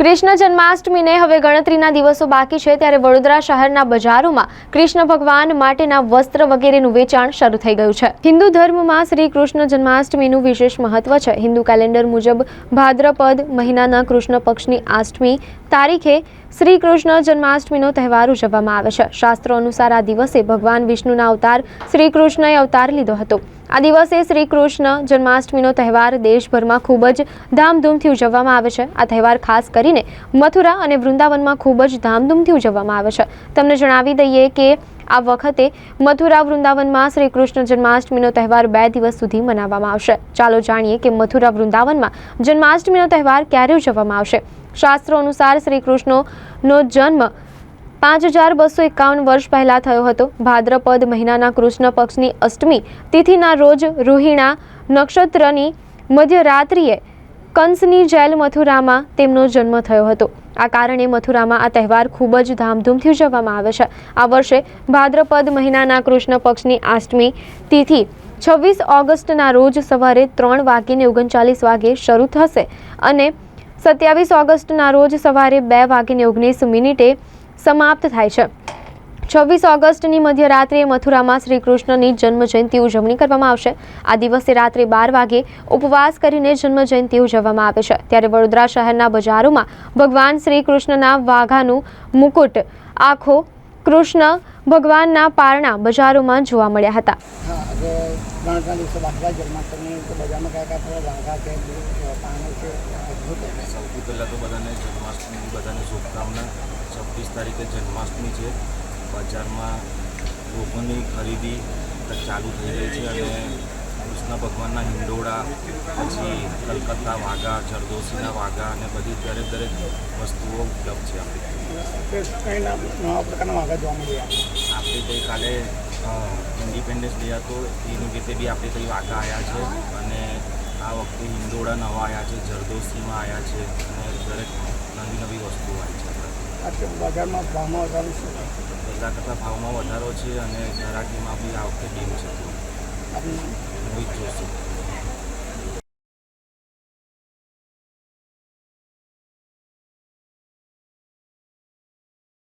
કૃષ્ણ જન્માષ્ટમીને હવે ગણતરીના દિવસો બાકી છે ત્યારે વડોદરા શહેરના બજારોમાં કૃષ્ણ ભગવાન માટેના વસ્ત્ર વગેરેનું વેચાણ શરૂ થઈ ગયું છે. હિન્દુ ધર્મમાં શ્રી કૃષ્ણ જન્માષ્ટમીનું વિશેષ મહત્વ છે. હિન્દુ કેલેન્ડર મુજબ ભાદ્રપદ મહિનાના કૃષ્ણ પક્ષની આષ્ટમી તારીખે શ્રી કૃષ્ણ જન્માષ્ટમીનો તહેવાર ઉજવવામાં આવે છે. શાસ્ત્રો અનુસાર આ દિવસે ભગવાન વિષ્ણુના અવતાર શ્રી કૃષ્ણએ અવતાર લીધો હતો. આ દિવસે શ્રી કૃષ્ણ જન્માષ્ટમીનો તહેવાર દેશભરમાં ખૂબ જ ધામધૂમથી ઉજવવામાં આવે છે. આ તહેવાર ખાસ કરીને મથુરા અને વૃંદાવનમાં ખૂબ જ ધામધૂમથી ઉજવવામાં આવે છે. તમને જણાવી દઈએ કે આ વખતે મથુરા વૃંદાવનમાં શ્રી કૃષ્ણ જન્માષ્ટમીનો તહેવાર બે દિવસ સુધી મનાવવામાં આવશે. ચાલો જાણીએ કે મથુરા વૃંદાવનમાં જન્માષ્ટમીનો તહેવાર ક્યારે ઉજવવામાં આવશે. શાસ્ત્રો અનુસાર શ્રી કૃષ્ણનો જન્મ પાંચ હજાર બસો એકાવન વર્ષ પહેલાં થયો હતો. ભાદ્રપદ મહિનાના કૃષ્ણ પક્ષની અષ્ટમી તિથિના રોજ રોહિણા નક્ષત્રની મધ્યરાત્રિએ કંસની જેલ મથુરામાં તેમનો જન્મ થયો હતો. આ કારણે મથુરામાં આ તહેવાર ખૂબ જ ધામધૂમથી ઉજવવામાં આવે છે. આ વર્ષે ભાદ્રપદ મહિનાના કૃષ્ણ પક્ષની અષ્ટમી તિથિ છવ્વીસ ઓગસ્ટના રોજ સવારે ત્રણ વાગીને ઓગણચાલીસ વાગે શરૂ થશે અને સત્યાવીસ ઓગસ્ટના રોજ સવારે બે વાગીને ઓગણીસ મિનિટે સમાપ્ત થાય છે. છવ્વીસ ઓગસ્ટની મધ્યરાત્રિએ મથુરામાં શ્રી કૃષ્ણની જન્મ જયંતિ ઉજવણી કરવામાં આવશે. આ દિવસે રાત્રે બાર વાગે ઉપવાસ કરીને જન્મ જયંતિ ઉજવવામાં આવે છે. ત્યારે વડોદરા શહેરના બજારોમાં ભગવાન શ્રી કૃષ્ણના વાઘાનું મુકુટ આખો કૃષ્ણ ભગવાનના પારણા બજારોમાં જોવા મળ્યા હતા. સૌથી પહેલાં તો બધાને જન્માષ્ટમીની બધાને શુભકામના. છવ્વીસ તારીખે જન્માષ્ટમી છે. બજારમાં લોકોની ખરીદી ચાલુ થઈ રહી છે અને કૃષ્ણ ભગવાનના હિંડોળા પછી કલકત્તા વાઘા જરદોશીના વાઘા અને બધી દરેક દરેક વસ્તુઓ ઉપલબ્ધ છે આપણે નવા પ્રકારના વાઘા જોવા મળ્યા? આપણે ગઈકાલે ઇન્ડિપેન્ડન્સ ડે હતો. એ નિમિત્તે બી આપણે કંઈ વાઘા આવ્યા છે અને આ વખતે હિંડોળા નવા આવ્યા છે જરદોશીમાં આવ્યા છે અને દરેક નવી નવી વસ્તુઓ આવી છે આ બજારમાં ભાવમાં વધારો છે? પહેલાં કરતાં ભાવમાં વધારો છે અને ઘરાકીમાં બી આ વખતે ડીમ છે. Big Joseph.